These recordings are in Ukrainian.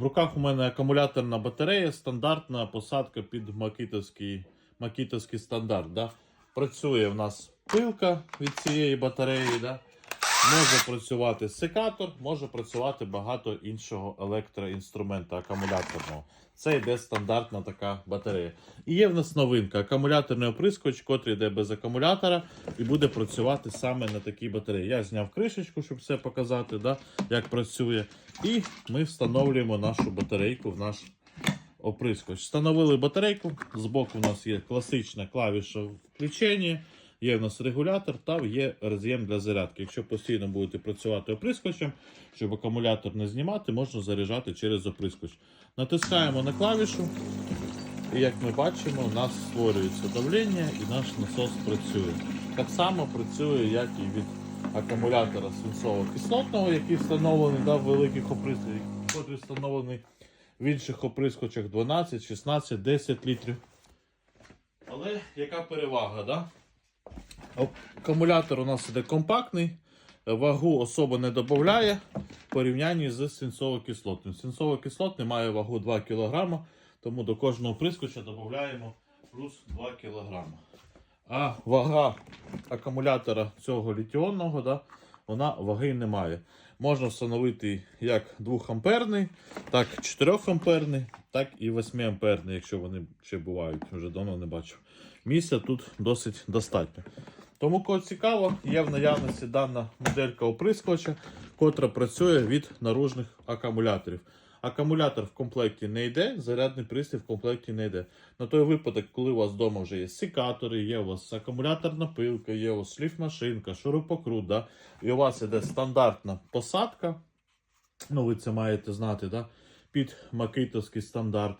В руках у мене акумуляторна батарея, стандартна посадка під макітовський, макітовський стандарт. Да? Працює в нас пилка від цієї батареї. Да? Може працювати секатор, може працювати багато іншого електроінструмента акумуляторного. Це йде стандартна така батарея. І є в нас новинка: акумуляторний оприскувач, котрий йде без акумулятора і буде працювати саме на такій батареї. Я зняв кришечку, щоб все показати, да, як працює. І ми встановлюємо нашу батарейку в наш оприскувач. Встановили батарейку. Збоку у нас є класична клавіша включення. Є в нас регулятор та є роз'єм для зарядки. Якщо постійно будете працювати оприскувачем, щоб акумулятор не знімати, можна заряджати через оприскувач. Натискаємо на клавішу, і як ми бачимо, у нас створюється давлення і наш насос працює. Так само працює, як і від акумулятора свинцово-кислотного, який встановлений да, в великих оприскувачах, котрий встановлений в інших оприскувачах 12, 16, 10 літрів. Але яка перевага? Да? Акумулятор у нас іде компактний, вагу особа не додає в порівнянні з свинцово-кислотним. Свинцово-кислотний має вагу 2 кг, тому до кожного прискоча додаємо плюс 2 кг. А вага акумулятора цього літіонного, да, вона ваги не має. Можна встановити як 2 амперний, так 4 амперний, так і 8 амперний, якщо вони ще бувають, вже давно не бачив. Місця тут досить достатньо. Тому, кого цікаво, є в наявності дана моделька оприскувача, котра працює від наружних акумуляторів. Акумулятор в комплекті не йде, зарядний пристрій в комплекті не йде. На той випадок, коли у вас вдома вже є секатори, є у вас акумуляторна пилка, є у вас шліфмашинка, шурупокрут, да? і у вас іде стандартна посадка. Ну, ви це маєте знати, да? під макитовський стандарт.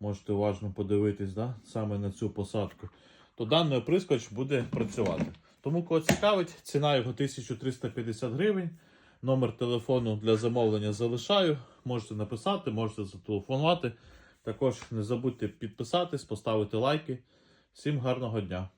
Можете уважно подивитись да? саме на цю посадку то даний оприскувач буде працювати. Тому, кого цікавить, ціна його 1350 гривень. Номер телефону для замовлення залишаю. Можете написати, можете зателефонувати. Також не забудьте підписатись, поставити лайки. Всім гарного дня!